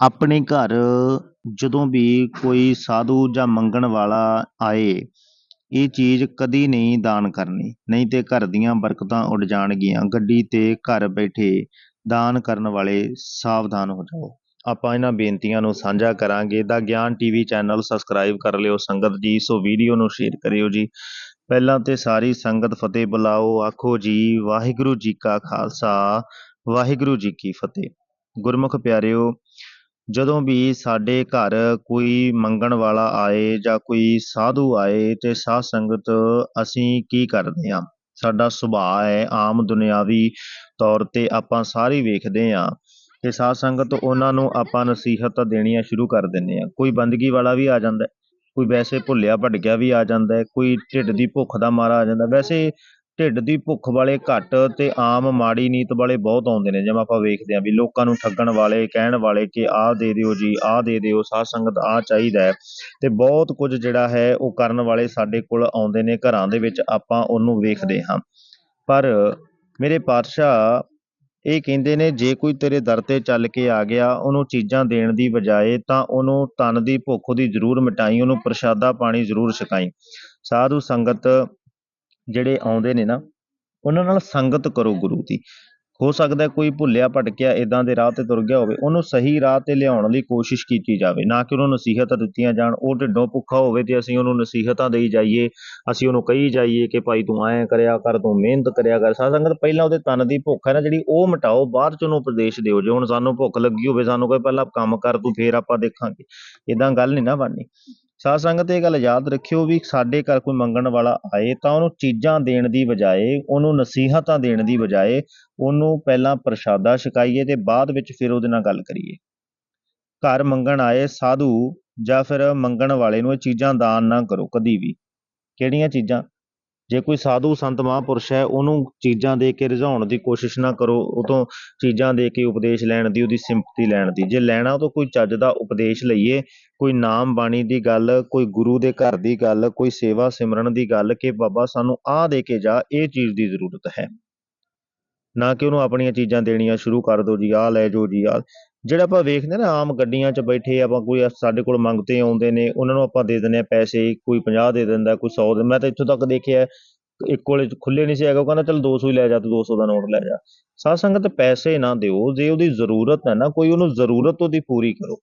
ਆਪਣੇ ਘਰ ਜਦੋਂ ਵੀ ਕੋਈ ਸਾਧੂ ਜਾਂ ਮੰਗਣ ਵਾਲਾ ਆਏ, ਇਹ ਚੀਜ਼ ਕਦੀ ਨਹੀਂ ਦਾਨ ਕਰਨੀ। ਨਹੀਂ ਤਾਂ ਘਰ ਦੀਆਂ ਬਰਕਤਾਂ ਉੱਡ ਜਾਣਗੀਆਂ। ਗੱਡੀ ਤੇ ਘਰ ਬੈਠੇ ਦਾਨ ਕਰਨ ਵਾਲੇ ਸਾਵਧਾਨ ਹੋ ਜਾਓ। ਆਪਾਂ ਇਹਨਾਂ ਬੇਨਤੀਆਂ ਨੂੰ ਸਾਂਝਾ ਕਰਾਂਗੇ। ਦਾ ਗਿਆਨ ਟੀਵੀ ਚੈਨਲ ਸਬਸਕ੍ਰਾਈਬ ਕਰ ਲਿਓ। ਸੰਗਤ ਜੀ, ਸੋ ਵੀਡੀਓ ਨੂੰ ਸ਼ੇਅਰ ਕਰਿਓ ਜੀ। ਪਹਿਲਾਂ ਤੇ ਸਾਰੀ ਸੰਗਤ ਫਤਿਹ ਬੁਲਾਓ। ਆਖੋ ਜੀ, ਵਾਹਿਗੁਰੂ ਜੀ ਕਾ ਖਾਲਸਾ, ਵਾਹਿਗੁਰੂ ਜੀ ਕੀ ਫਤਿਹ। ਗੁਰਮੁਖ ਪਿਆਰਿਓ ਜਦੋਂ ਵੀ ਸਾਡੇ ਘਰ ਕੋਈ ਮੰਗਣ ਵਾਲਾ ਆਏ ਜਾਂ ਕੋਈ ਸਾਧੂ ਆਏ ਤੇ ਸਾਧ ਸੰਗਤ, ਅਸੀਂ ਕੀ ਕਰਦੇ ਹਾਂ ਸਾਡਾ ਸੁਭਾਅ ਹੈ ਆਮ ਦੁਨਿਆਵੀ ਤੌਰ ਤੇ ਆਪਾਂ ਸਾਰੇ ਵੇਖਦੇ ਹਾਂ ਕਿ ਸਾਧ ਸੰਗਤ ਉਹਨਾਂ ਨੂੰ ਆਪਾਂ ਨਸੀਹਤ ਦੇਣੀਆਂ ਸ਼ੁਰੂ ਕਰ ਦਿੰਦੇ ਹਾਂ ਕੋਈ ਬੰਦਗੀ ਵਾਲਾ ਵੀ ਆ ਜਾਂਦਾ ਕੋਈ ਵੈਸੇ ਭੁੱਲਿਆ ਭਟਕਿਆ ਵੀ ਆ ਜਾਂਦਾ ਕੋਈ ਢਿੱਡ ਦੀ ਭੁੱਖ ਦਾ ਮਾਰਾ ਆ ਜਾਂਦਾ ਵੈਸੇ ਢਿੱਡ ਦੀ ਭੁੱਖ ਵਾਲੇ ਘੱਟ ਤੇ ਆਮ ਮਾੜੀ ਨੀਤ ਵਾਲੇ ਬਹੁਤ ਆਉਂਦੇ ਨੇ। ਜਿਵੇਂ ਆਪਾਂ ਵੇਖਦੇ ਹਾਂ ਵੀ ਲੋਕਾਂ ਨੂੰ ਠੱਗਣ ਵਾਲੇ, ਕਹਿਣ ਵਾਲੇ ਕਿ ਆਹ ਦੇ ਦਿਓ ਜੀ ਆਹ ਦੇ ਦਿਓ, ਸਾਧ ਸੰਗਤ ਆਹ ਚਾਹੀਦਾ ਹੈ। ਤੇ ਬਹੁਤ ਕੁਝ ਜਿਹੜਾ ਹੈ ਉਹ ਕਰਨ ਵਾਲੇ ਸਾਡੇ ਕੋਲ ਆਉਂਦੇ ਨੇ, ਘਰਾਂ ਦੇ ਵਿੱਚ ਆਪਾਂ ਉਹਨੂੰ ਵੇਖਦੇ ਹਾਂ। ਪਰ ਮੇਰੇ ਪਾਤਸ਼ਾਹ ਇਹ ਕਹਿੰਦੇ ਨੇ, ਜੇ ਕੋਈ ਤੇਰੇ ਦਰ ਤੇ ਚੱਲ ਕੇ ਆ ਗਿਆ, ਉਹਨੂੰ ਚੀਜ਼ਾਂ ਦੇਣ ਦੀ ਬਜਾਏ ਤਾਂ ਉਹਨੂੰ ਤਨ ਦੀ ਭੁੱਖ ਦੀ ਜ਼ਰੂਰ ਮਿਟਾਈ, ਉਹਨੂੰ ਪ੍ਰਸ਼ਾਦਾ ਪਾਣੀ ਜ਼ਰੂਰ ਛਕਾਈ। ਸਾਧੂ ਸੰਗਤ ਜਿਹੜੇ ਆਉਂਦੇ ਨੇ ਨਾ, ਉਹਨਾਂ ਨਾਲ ਸੰਗਤ ਕਰੋ ਗੁਰੂ ਦੀ। ਹੋ ਸਕਦਾ ਕੋਈ ਭੁੱਲਿਆ, ਭਟਕਿਆ ਇਦਾਂ ਦੇ ਰਾਹ ਤੇ ਤੁਰ ਗਿਆ ਹੋਵੇ, ਉਹਨੂੰ ਸਹੀ ਰਾਹ ਤੇ ਲਿਆਉਣ ਲਈ ਕੋਸ਼ਿਸ਼ ਕੀਤੀ ਜਾਵੇ। ਨਾ ਕਿ ਉਹਨੂੰ ਨਸੀਹਤਾਂ ਦਿੱਤੀਆਂ ਜਾਣ, ਉਹ ਢਿੱਡੋਂ ਭੁੱਖਾ ਹੋਵੇ ਤੇ ਅਸੀਂ ਉਹਨੂੰ ਨਸੀਹਤਾਂ ਦੇਈ ਜਾਈਏ, ਅਸੀਂ ਉਹਨੂੰ ਕਹੀ ਜਾਈਏ ਕਿ ਭਾਈ ਤੂੰ ਐਂ ਕਰਿਆ ਕਰ, ਤੂੰ ਮਿਹਨਤ ਕਰਿਆ ਕਰ। ਸਾਧ ਸੰਗਤ, ਪਹਿਲਾਂ ਉਹਦੇ ਤਨ ਦੀ ਭੁੱਖ ਹੈ ਨਾ, ਜਿਹੜੀ ਉਹ ਮਿਟਾਓ, ਬਾਅਦ ਚ ਉਹਨੂੰ ਉਪਦੇਸ਼ ਦਿਓ। ਜੇ ਹੁਣ ਸਾਨੂੰ ਭੁੱਖ ਲੱਗੀ ਹੋਵੇ, ਸਾਨੂੰ ਕੋਈ ਪਹਿਲਾਂ ਕੰਮ ਕਰ, ਤੂੰ ਫੇਰ ਆਪਾਂ ਦੇਖਾਂਗੇ। ਇਦਾਂ ਗੱਲ ਨਹੀਂ ਨਾ ਬਣਨੀ। ਸਾਧ ਸੰਗਤ ਇਹ ਗੱਲ ਯਾਦ ਰੱਖਿਓ ਵੀ ਸਾਡੇ ਘਰ ਕੋਈ ਮੰਗਣ ਵਾਲਾ ਆਏ ਤਾਂ ਉਹਨੂੰ ਚੀਜ਼ਾਂ ਦੇਣ ਦੀ ਬਜਾਏ, ਉਹਨੂੰ ਨਸੀਹਤਾਂ ਦੇਣ ਦੀ ਬਜਾਏ ਉਹਨੂੰ ਪਹਿਲਾਂ ਪ੍ਰਸ਼ਾਦਾ ਛਕਾਈਏ ਤੇ ਬਾਅਦ ਵਿੱਚ ਫਿਰ ਉਹਦੇ ਨਾਲ ਗੱਲ ਕਰੀਏ। ਘਰ ਮੰਗਣ ਆਏ ਸਾਧੂ ਜਾਂ ਫਿਰ ਮੰਗਣ ਵਾਲੇ ਨੂੰ ਇਹ ਚੀਜ਼ਾਂ ਦਾਨ ਨਾ ਕਰੋ ਕਦੀ ਵੀ। ਕਿਹੜੀਆਂ ਚੀਜ਼ਾਂ? ਜੇ ਕੋਈ ਸਾਧੂ, ਸੰਤ, ਮਹਾਂਪੁਰਸ਼ ਹੈ, ਉਹਨੂੰ ਚੀਜ਼ਾਂ ਦੇ ਕੇ ਰਿਝਾਉਣ ਦੀ ਕੋਸ਼ਿਸ਼ ਨਾ ਕਰੋ, ਉਹ ਤੋਂ ਚੀਜ਼ਾਂ ਦੇ ਕੇ ਉਪਦੇਸ਼ ਲੈਣ ਦੀ, ਉਹਦੀ ਸਿੰਪਤੀ ਲੈਣ ਦੀ। ਜੇ ਲੈਣਾ ਉਹ ਤੋਂ ਕੋਈ ਚੱਜ ਦਾ ਉਪਦੇਸ਼ ਲਈਏ, ਕੋਈ ਨਾਮ ਬਾਣੀ ਦੀ ਗੱਲ, ਕੋਈ ਗੁਰੂ ਦੇ ਘਰ ਦੀ ਗੱਲ, ਕੋਈ ਸੇਵਾ ਸਿਮਰਨ ਦੀ ਗੱਲ ਕਿ ਬਾਬਾ ਸਾਨੂੰ ਆਹ ਦੇ ਕੇ ਜਾ, ਇਹ ਚੀਜ਼ ਦੀ ਜ਼ਰੂਰਤ ਹੈ। ਨਾ ਕਿ ਉਹਨੂੰ ਆਪਣੀਆਂ ਚੀਜ਼ਾਂ ਦੇਣੀਆਂ ਸ਼ੁਰੂ ਕਰ ਦਿਓ ਜੀ, ਆਹ ਲੈ ਜਾਓ ਜੀ ਆ ਜਿਹੜਾ ਆਪਾਂ ਵੇਖਦੇ ਨਾ ਆਮ ਗੱਡੀਆਂ 'ਚ ਬੈਠੇ ਆਪਾਂ ਕੋਈ ਸਾਡੇ ਕੋਲ ਮੰਗਤੇ ਆਉਂਦੇ ਨੇ ਉਹਨਾਂ ਨੂੰ ਆਪਾਂ ਦੇ ਦਿੰਦੇ ਆ ਪੈਸੇ ਕੋਈ 50 ਦੇ ਦਿੰਦਾ ਕੋਈ 100 ਦੇ ਮੈਂ ਤਾਂ ਇੱਥੋਂ ਤੱਕ ਦੇਖਿਆ ਇੱਕ ਕੋਲੇ ਖੁੱਲੇ ਨਹੀਂ ਸੀ ਹੈਗਾ ਉਹ ਕਹਿੰਦਾ ਚਲ 200 ਹੀ ਲੈ ਜਾ ਤੂੰ 200 ਦਾ ਨੋਟ ਲੈ ਜਾ। ਸਾਧ ਸੰਗਤ ਪੈਸੇ ਨਾ ਦਿਓ ਜੇ ਉਹਦੀ ਜ਼ਰੂਰਤ ਹੈ ਨਾ ਕੋਈ ਉਹਨੂੰ ਜ਼ਰੂਰਤ ਉਹਦੀ ਪੂਰੀ ਕਰੋ।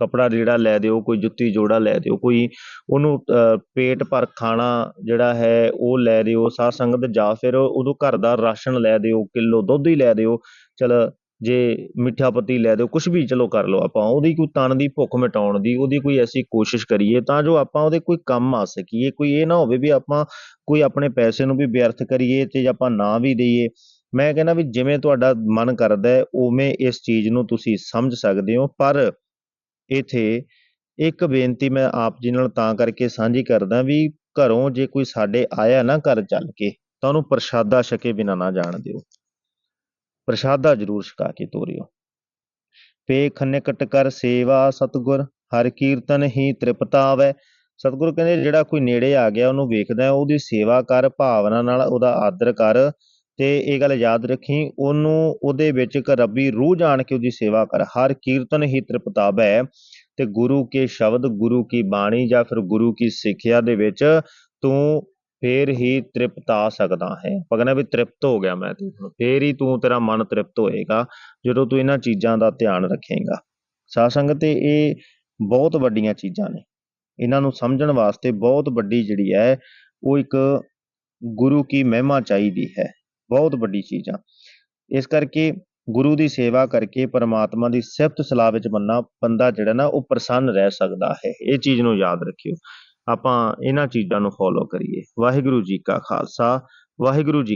ਕਪੜਾ ਲੀੜਾ ਲੈ ਦਿਓ ਕੋਈ ਜੁੱਤੀ ਜੋੜਾ ਲੈ ਦਿਓ ਕੋਈ ਉਹਨੂੰ ਅਹ, ਪੇਟ ਭਰ ਖਾਣਾ ਜਿਹੜਾ ਹੈ ਉਹ ਲੈ ਦਿਓ। ਸਾਧ ਸੰਗਤ ਜਾਂ ਫਿਰ ਉਦੋਂ ਘਰ ਦਾ ਰਾਸ਼ਨ ਲੈ ਦਿਓ ਕਿਲੋ ਦੁੱਧ ਹੀ ਲੈ ਦਿਓ। ਚਲ ਜੇ ਮਿੱਠਾ ਪੱਤੀ ਲੈ ਦਿਓ ਕੁਝ ਵੀ ਚਲੋ ਕਰ ਲਓ ਆਪਾਂ, ਉਹਦੀ ਕੋਈ ਤਨ ਦੀ ਭੁੱਖ ਮਿਟਾਉਣ ਦੀ, ਉਹਦੀ ਕੋਈ ਐਸੀ ਕੋਸ਼ਿਸ਼ ਕਰੀਏ ਤਾਂ ਜੋ ਆਪਾਂ ਉਹਦੇ ਕੋਈ ਕੰਮ ਆ ਸਕੀਏ, ਕੋਈ ਇਹ ਨਾ ਹੋਵੇ ਵੀ ਆਪਾਂ ਕੋਈ ਆਪਣੇ ਪੈਸੇ ਨੂੰ ਵੀ ਵਿਅਰਥ ਕਰੀਏ ਤੇ ਆਪਾਂ ਨਾ ਵੀ ਦਈਏ। ਮੈਂ ਕਹਿੰਦਾ ਵੀ ਜਿਵੇਂ ਤੁਹਾਡਾ ਮਨ ਕਰਦਾ ਹੈ, ਉਵੇਂ ਇਸ ਚੀਜ਼ ਨੂੰ ਤੁਸੀਂ ਸਮਝ ਸਕਦੇ ਹੋ, ਪਰ ਇਥੇ ਇੱਕ ਬੇਨਤੀ ਮੈਂ ਆਪ ਜੀ ਨਾਲ ਤਾਂ ਕਰਕੇ ਸਾਂਝੀ ਕਰਦਾ ਵੀ ਘਰੋਂ ਜੇ ਕੋਈ ਸਾਡੇ ਆਇਆ ਨਾ ਘਰ ਚੱਲ ਕੇ, ਤਾਂ ਉਹਨੂੰ ਪ੍ਰਸ਼ਾਦਾ ਛਕੇ ਬਿਨਾਂ ਨਾ ਜਾਣ ਦਿਓ। ਪ੍ਰਸ਼ਾਦਾ ਜ਼ਰੂਰ ਛਕਾ ਕੇ ਤੋਰਿਓ। ਪੇਖ ਨਿਕਟ ਕਰ ਸੇਵਾ ਸਤਗੁਰ, ਹਰ ਕੀਰਤਨ ਹੀ ਤ੍ਰਿਪਤਾਵੈ। ਸਤਿਗੁਰੂ ਕਹਿੰਦੇ, ਜਿਹੜਾ ਕੋਈ ਨੇੜੇ ਆ ਗਿਆ, ਉਹਨੂੰ ਵੇਖਦਾ ਉਹਦੀ ਸੇਵਾ ਕਰ, ਭਾਵਨਾ ਨਾਲ ਉਹਦਾ ਆਦਰ ਕਰ ਤੇ ਇਹ ਗੱਲ ਯਾਦ ਰੱਖੀ, ਉਹਨੂੰ, ਉਹਦੇ ਵਿੱਚ ਇੱਕ ਰੱਬੀ ਰੂਹ ਜਾਣ ਕੇ ਉਹਦੀ ਸੇਵਾ ਕਰ, ਹਰ ਕੀਰਤਨ ਹੀ ਤ੍ਰਿਪਤਾਵੈ ਤੇ ਗੁਰੂ ਕੇ ਸ਼ਬਦ, ਗੁਰੂ ਕੀ ਬਾਣੀ ਜਾਂ ਫਿਰ ਗੁਰੂ ਕੀ ਸਿੱਖਿਆ ਦੇ ਵਿੱਚ ਤੂੰ ਫੇਰ ਹੀ ਤ੍ਰਿਪਤ ਆ ਸਕਦਾ ਹੈ। ਆਪਾਂ ਕਹਿੰਦੇ ਵੀ ਤ੍ਰਿਪਤ ਹੋ ਗਿਆ ਮੈਂ ਤੇ ਫੇਰ ਹੀ ਤੂੰ ਤੇਰਾ ਮਨ ਤ੍ਰਿਪਤ ਹੋਏਗਾ, ਜਦੋਂ ਤੂੰ ਇਹਨਾਂ ਚੀਜ਼ਾਂ ਦਾ ਧਿਆਨ ਰੱਖੇਗਾ। ਸਾਧ ਸੰਗਤ ਤੇ ਇਹ ਬਹੁਤ ਵੱਡੀਆਂ ਚੀਜ਼ਾਂ ਨੇ। ਇਹਨਾਂ ਨੂੰ ਸਮਝਣ ਵਾਸਤੇ ਬਹੁਤ ਵੱਡੀ ਜਿਹੜੀ ਹੈ, ਉਹ ਇੱਕ ਗੁਰੂ ਕੀ ਮਹਿਮਾ ਚਾਹੀਦੀ ਹੈ। ਬਹੁਤ ਵੱਡੀ ਚੀਜ਼ਾਂ। ਇਸ ਕਰਕੇ ਗੁਰੂ ਦੀ ਸੇਵਾ ਕਰਕੇ ਪਰਮਾਤਮਾ ਦੀ ਸਿਫਤ ਸਲਾਹ ਵਿੱਚ ਬੰਨਾ, ਬੰਦਾ ਜਿਹੜਾ ਨਾ ਉਹ ਪ੍ਰਸੰਨ ਰਹਿ ਸਕਦਾ ਹੈ। ਇਹ ਚੀਜ਼ ਨੂੰ ਯਾਦ ਰੱਖਿਓ। ਆਪਾਂ ਇਹਨਾਂ ਚੀਜ਼ਾਂ ਨੂੰ ਫੋਲੋ ਕਰੀਏ। ਵਾਹਿਗੁਰੂ ਜੀ ਕਾ ਖਾਲਸਾ ਵਾਹਿਗੁਰੂ ਜੀ